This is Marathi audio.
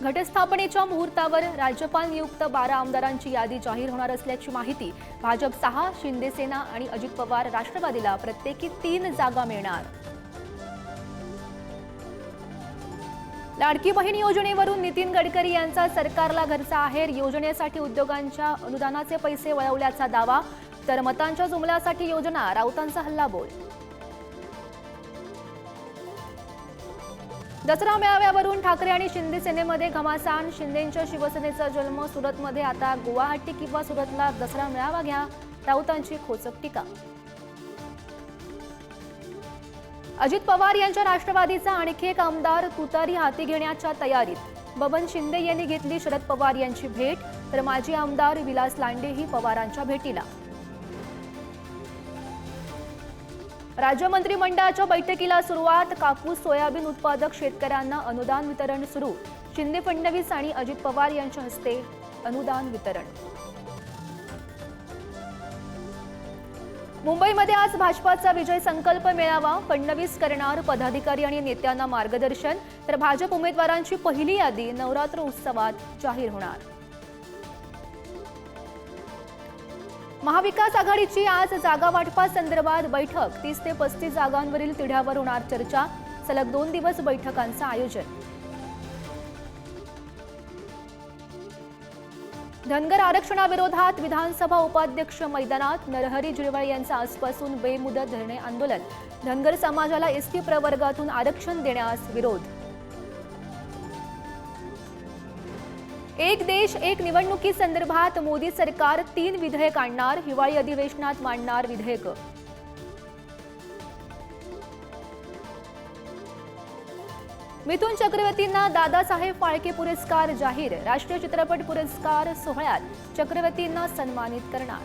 घटस्थापनेच्या मुहूर्तावर राज्यपाल नियुक्त बारा आमदारांची यादी जाहीर होणार असल्याची माहिती भाजप सहा शिंदेसेना आणि अजित पवार राष्ट्रवादीला प्रत्येकी तीन जागा मिळणार. लाडकी बहीण योजनेवरून नितीन गडकरी यांचा सरकारला घरचा आहेर योजनेसाठी उद्योगांच्या अनुदानाचे पैसे वळवल्याचा दावा तर मतांच्या जुमल्यासाठी योजना राऊतांचा हल्लाबोल दसरा मेळाव्यावरून ठाकरे आणि शिंदे सेनेमध्ये घमासान. शिंदेच्या शिवसेनेचा जन्म सुरतमध्ये. आता गुवाहाटी किंवा सुरतला दसरा मेळावा घ्या. राऊतांची खोचक टीका. अजित पवार यांच्या राष्ट्रवादीचा आणखी एक आमदार तुतारी हाती घेण्याच्या तयारीत. बबन शिंदे यांनी घेतली शरद पवार यांची भेट. तर माजी आमदार विलास लांडेही पवारांच्या भेटीला. राज्य मंत्रिमंडळाच्या बैठकीला सुरुवात कापूस सोयाबीन उत्पादक शेतकऱ्यांना अनुदान वितरण सुरू. शिंदे फडणवीस आणि अजित पवार यांच्या हस्ते अनुदान वितरण. मुंबईमध्ये आज भाजपाचा विजय संकल्प मेळावा. फडणवीस करणार पदाधिकारी आणि नेत्यांना मार्गदर्शन. तर भाजप उमेदवारांची पहिली यादी नवरात्र उत्सवात जाहीर होणार. महाविकास आघाडीची आज जागा वाटपासंदर्भात बैठक. तीस ते पस्तीस जागांवरील तिढ्यावर होणार चर्चा. सलग दोन दिवस बैठकांचं आयोजन. धनगर आरक्षणाविरोधात विधानसभा उपाध्यक्ष मैदानात नरहरी झिरवळ यांचं आजपासून बेमुदत धरणे आंदोलन. धनगर समाजाला एसटी प्रवर्गातून आरक्षण देण्यास विरोध. एक देश एक निवडणुकीसंदर्भात मोदी सरकार तीन विधेयक आणणार हिवाळी अधिवेशनात मांडणार विधेयक. मिथुन चक्रवर्तींना दादासाहेब फाळके पुरस्कार जाहीर राष्ट्रीय चित्रपट पुरस्कार सोहळ्यात चक्रवर्तींना सन्मानित करणार.